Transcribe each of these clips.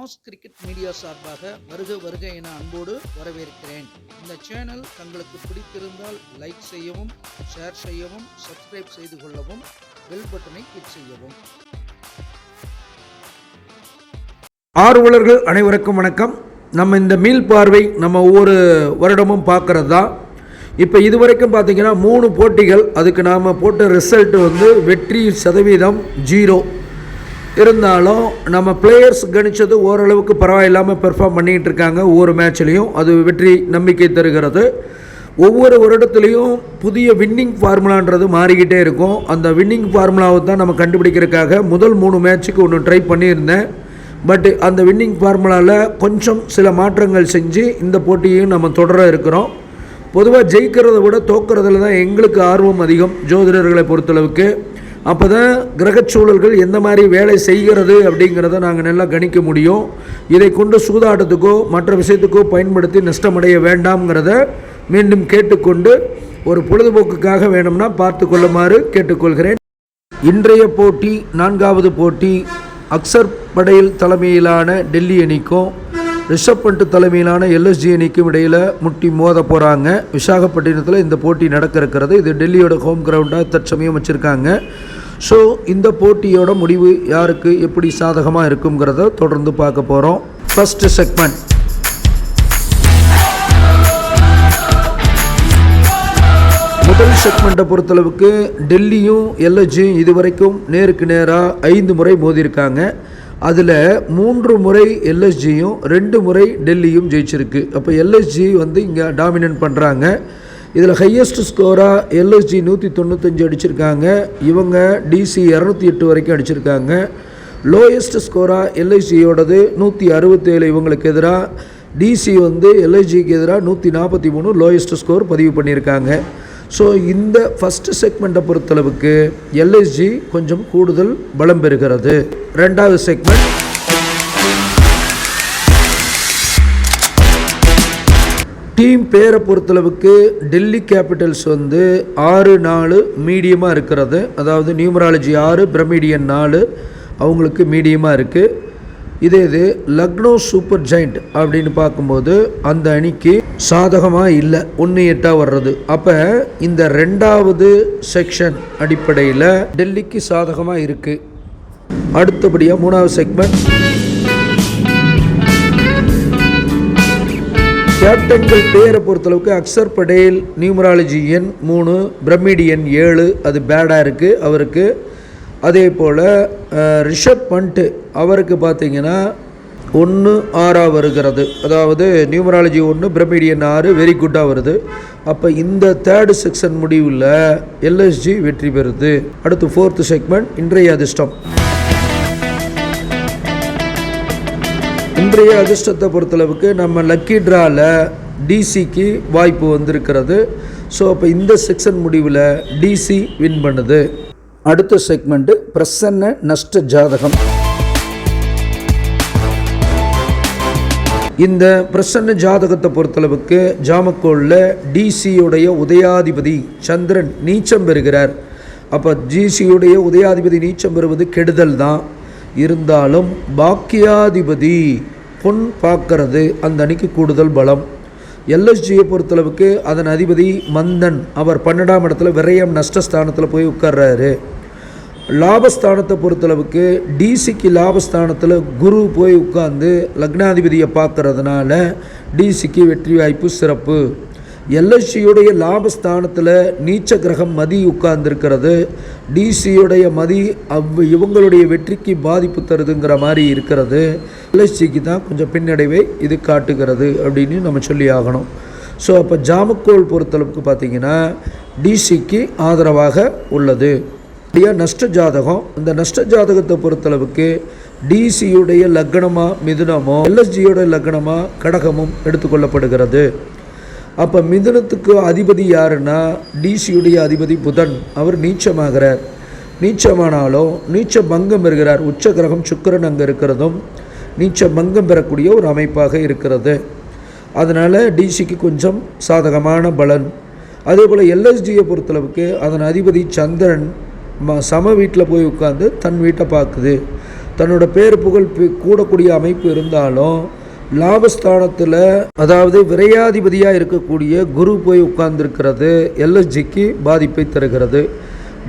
Mass cricket media சார்பாக வருக வருக என அன்போடு வரவேற்கிறேன். இந்த சேனல் தங்களுக்கு பிடித்திருந்தால் லைக் செய்யவும் ஷேர் செய்யவும் சப்ஸ்கிரைப் செய்து கொள்ளவும் பெல் பட்டனை கிளிக் செய்யவும். ஆர்வலர்கள் அனைவருக்கும் வணக்கம். நம்ம இந்த மீள் பார்வை நம்ம ஒவ்வொரு வருடமும் பார்க்கறது? தான் இப்போ இதுவரைக்கும் பார்த்தீங்கன்னா மூணு போட்டிகள் அதுக்கு நாம் போட்ட ரிசல்ட் வந்து வெற்றி சதவீதம் ஜீரோ இருந்தாலும் நம்ம பிளேயர்ஸ் கணிச்சது ஓரளவுக்கு பரவாயில்லாமல் பெர்ஃபார்ம் பண்ணிகிட்டு இருக்காங்க ஒவ்வொரு மேட்ச்லேயும் அது வெற்றி நம்பிக்கை தருகிறது. ஒவ்வொரு வருடத்துலேயும் புதிய வின்னிங் ஃபார்முலான்றது மாறிக்கிட்டே இருக்கும். அந்த வின்னிங் ஃபார்முலாவை தான் நம்ம கண்டுபிடிக்கிறதுக்காக முதல் மூணு மேட்ச்சுக்கு ஒன்று ட்ரை பண்ணியிருந்தேன். பட் அந்த வின்னிங் ஃபார்முலாவில் கொஞ்சம் சில மாற்றங்கள் செஞ்சு இந்த போட்டியையும் நம்ம தொடர இருக்கிறோம். பொதுவாக ஜெயிக்கிறத விட தோக்கிறதுல தான் எங்களுக்கு ஆர்வம் அதிகம் ஜோதிடர்களை பொறுத்தளவுக்கு. அப்போ தான் கிரகச்சூழல்கள் எந்த மாதிரி வேலை செய்கிறது அப்படிங்கிறத நாங்கள் நல்லா கணிக்க முடியும். இதை கொண்டு சூதாட்டத்துக்கோ மற்ற விஷயத்துக்கோ பயன்படுத்தி நஷ்டமடைய வேண்டாம்ங்கிறத மீண்டும் கேட்டுக்கொண்டு ஒரு பொழுதுபோக்குக்காக வேணும்னா பார்த்து கொள்ளுமாறு கேட்டுக்கொள்கிறேன். இன்றைய போட்டி நான்காவது போட்டி அக்சர் படையில் தலைமையிலான டெல்லி அணிக்கும் ரிஷப் பண்ட் தலைமையிலான எல்எஸ்ஜி அணிக்கும் இடையில் முட்டி மோத போகிறாங்க விசாகப்பட்டினத்தில் இந்த போட்டி நடக்க இருக்கிறது இது டெல்லியோட ஹோம் கிரவுண்டாக தற்சமயம் வச்சுருக்காங்க. ஸோ இந்த போட்டியோட முடிவு யாருக்கு எப்படி சாதகமாக இருக்குங்கிறத தொடர்ந்து பார்க்க போகிறோம் ஃபஸ்ட்டு செக்மெண்ட் முதல் செக்மெண்ட்டை பொறுத்தளவுக்கு டெல்லியும் எல்எஜியும் இதுவரைக்கும் நேருக்கு நேராக ஐந்து முறை மோதியிருக்காங்க. அதில் மூன்று முறை எல்எஸ்ஜியும் ரெண்டு முறை டெல்லியும் ஜெயிச்சிருக்கு. அப்போ எல்எஸ்ஜி வந்து இங்கே டாமினன்ட் பண்ணுறாங்க இதில் ஹையஸ்ட் ஸ்கோராக எல்எஸ்ஜி நூற்றி தொண்ணூத்தஞ்சு அடிச்சிருக்காங்க. இவங்க டிசி இரநூத்தி எட்டு வரைக்கும் அடிச்சிருக்காங்க. லோயஸ்ட் ஸ்கோராக எல்ஐசியோடது நூற்றி அறுபத்தேழு இவங்களுக்கு எதிராக டிசி வந்து எல்ஐஜிக்கு எதிராக நூற்றி நாற்பத்தி மூணு லோயஸ்ட் ஸ்கோர் பதிவு பண்ணியிருக்காங்க. ஸோ இந்த ஃபஸ்ட்டு செக்மெண்ட்டை பொறுத்தளவுக்கு எல்எஸ்ஜி கொஞ்சம் கூடுதல் பலம் பெறுகிறது. ரெண்டாவது செக்மெண்ட் டீம் பேரை பொறுத்தளவுக்கு டெல்லி கேபிட்டல்ஸ் வந்து ஆறு நாலு மீடியமாக இருக்கிறது. அதாவது நியூமராலஜி ஆறு பிரமிடியன் நாலு அவங்களுக்கு மீடியமாக இருக்குது இதே இது லக்னோ சூப்பர் ஜெயிண்ட் அப்படின்னு பார்க்கும்போது அந்த அணிக்கு சாதகமாக இல்லை ஒன்று எட்டாக வர்றது. அப்போ இந்த ரெண்டாவது செக்ஷன் அடிப்படையில் டெல்லிக்கு சாதகமாக இருக்குது அடுத்தபடியாக மூணாவது செக்மெண்ட். கேப்டன்கள் பேரை பொறுத்தளவுக்கு அக்சர் படேல் நியூமராலஜி எண் மூணு பிரமிடியன் ஏழு அது பேடாக இருக்குது அவருக்கு அதே போல் ரிஷப் பண்ட்டு அவருக்கு பார்த்தீங்கன்னா ஒன்று ஆறாக வருகிறது. அதாவது நியூமராலஜி ஒன்று பிரமிடியன் ஆறு வெரி குட்டாக வருது. அப்போ இந்த தேர்டு செக்ஷன் முடிவில் எல்எஸ்ஜி வெற்றி பெறுது. அடுத்து ஃபோர்த்து செக்மெண்ட் இன்றைய அதிர்ஷ்டம். இன்றைய அதிர்ஷ்டத்தை பொறுத்தளவுக்கு நம்ம லக்கி ட்ராவில் டிசிக்கு வாய்ப்பு வந்திருக்கிறது. ஸோ அப்போ இந்த செக்ஷன் முடிவில் டிசி வின் பண்ணுது. அடுத்த செக்மெண்ட்டு பிரசன்ன நஷ்ட ஜாதகம். இந்த பிரசன்ன ஜாதகத்தை பொறுத்தளவுக்கு ஜாமக்கோளில் டிசியுடைய உதயாதிபதி சந்திரன் நீச்சம் பெறுகிறார். அப்போ ஜிசியுடைய உதயாதிபதி நீச்சம் பெறுவது கெடுதல் தான். இருந்தாலும் பாக்கியாதிபதி பொன் பார்க்கறது அந்த அணிக்கு கூடுதல் பலம். எல்எஸ்ஜியை பொறுத்தளவுக்கு அதன் அதிபதி மந்தன். அவர் பன்னெண்டாம் இடத்துல விரயம் நஷ்டஸ்தானத்தில் போய் உட்கார்றாரு. லாபஸ்தானத்தை பொறுத்தளவுக்கு டிசிக்கு லாபஸ்தானத்தில் குரு போய் உட்கார்ந்து லக்னாதிபதியை பார்க்கறதுனால டிசிக்கு வெற்றி வாய்ப்பு சிறப்பு. எல்எஸ்சியுடைய லாபஸ்தானத்தில் நீச்ச கிரகம் மதி உட்கார்ந்துருக்கிறது. டிசியுடைய மதி அவ் இவங்களுடைய வெற்றிக்கு பாதிப்பு தருதுங்கிற மாதிரி இருக்கிறது. எல்எஸ்சிக்கு தான் கொஞ்சம் பின்னடைவை இது காட்டுகிறது அப்படின்னு நம்ம சொல்லி ஆகணும். ஸோ அப்போ ஜாமக்கோல் பொறுத்தளவுக்கு பார்த்தீங்கன்னா டிசிக்கு ஆதரவாக உள்ளது. அப்படியே? நஷ்ட ஜாதகம். இந்த நஷ்ட ஜாதகத்தை பொறுத்தளவுக்கு டிசியுடைய லக்னமாக மிதுனமோ எல்எஸ்ஜியோட லக்னமாக கடகமும் எடுத்துக்கொள்ளப்படுகிறது. அப்போ மிதுனத்துக்கு அதிபதி யாருன்னா டிசியுடைய அதிபதி புதன். அவர் நீச்சமாகிறார். நீச்சமானாலும் நீச்ச பங்கம் பெறுகிறார். உச்ச கிரகம் சுக்கிரன் அங்கே இருக்கிறதும் நீச்ச பங்கம் பெறக்கூடிய ஒரு அமைப்பாக இருக்கிறது. அதனால் டிசிக்கு கொஞ்சம் சாதகமான பலன். அதே போல் எல்எஸ்டியை பொறுத்தளவுக்கு அதன் அதிபதி சந்திரன் ம சம வீட்டில் போய் உட்காந்து தன் வீட்டை பார்க்குது. தன்னோட பேர் புகழ் கூடக்கூடிய அமைப்பு இருந்தாலும் லாபஸ்தானத்தில் அதாவது விரையாதிபதியாக இருக்கக்கூடிய குரு போய் உட்கார்ந்துருக்கிறது எல்எஸ்ஜிக்கு பாதிப்பை தருகிறது.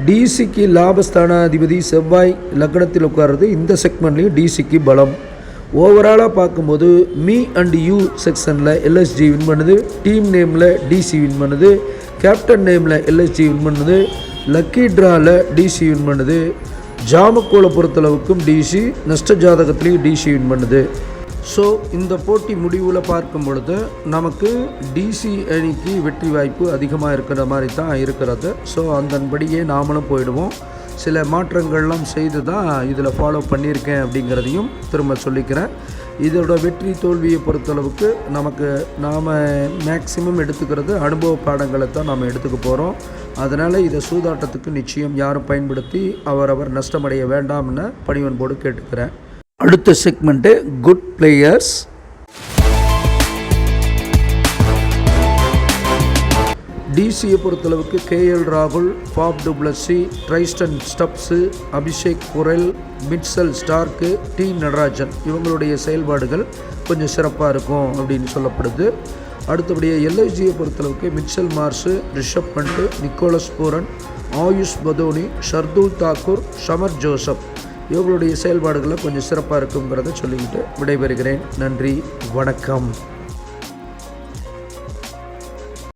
டிசிக்கு லாபஸ்தானாதிபதி செவ்வாய் லக்னத்தில் உட்கார்றது இந்த செக்மெண்ட்லேயும் டிசிக்கு பலம். ஓவராலாக பார்க்கும்போது மீ அண்ட் யூ செக்ஷனில் எல்எஸ்ஜி வின் பண்ணுது டீம் நேமில் டிசி வின் பண்ணுது கேப்டன் நேமில் எல்எஸ்ஜி வின் பண்ணுது லக்கி ட்ராவில் டிசி வின் பண்ணுது ஜாமக்கோலை பொறுத்தளவுக்கும் டிசி நஷ்ட ஜாதகத்துலேயும் டிசி வின் பண்ணுது. ஸோ இந்த போட்டி முடிவில் பார்க்கும் பொழுது நமக்கு டிசி அணிக்கு வெற்றி வாய்ப்பு அதிகமாக இருக்கிற மாதிரி தான் இருக்கிறது. ஸோ அதன்படியே நாமளும் போயிடுவோம். சில மாற்றங்கள்லாம் செய்து தான் இதில் ஃபாலோ பண்ணியிருக்கேன் அப்படிங்கிறதையும் திரும்ப சொல்லிக்கிறேன். இதோட வெற்றி தோல்வியை பொறுத்தளவுக்கு நமக்கு நாம் மேக்சிமம் எடுத்துக்கிறது அனுபவ பாடங்களை தான் நாம் எடுத்துக்க போகிறோம் அதனால் இதை சூதாட்டத்துக்கு நிச்சயம் யாரும் பயன்படுத்தி அவரவர் நஷ்டமடைய வேண்டாம்னு பணிவன்போடு கேட்டுக்கிறேன். அடுத்த செக்மெண்ட்டு குட் பிளேயர்ஸ் டிசியை பொறுத்தளவுக்கு கேஎல் ராகுல் Faf du Plessis Tristan Stubbs Abishek குரல் மிட்சல் ஸ்டார்க்கு டி நடராஜன். இவங்களுடைய செயல்பாடுகள் கொஞ்சம் சிறப்பாக இருக்கும் அப்படின்னு சொல்லப்படுது. அடுத்தபடியாக எல்ஐஜியை பொறுத்தளவுக்கு Mitchell Marsh Rishabh Pant Nicholas Pooran Ayush Badoni Shardul Thakur Shamar Joseph இவங்களுடைய செயல்பாடுகளை கொஞ்சம் சிறப்பாக இருக்குங்கிறத சொல்லிக்கிட்டு விடைபெறுகிறேன். நன்றி வணக்கம்.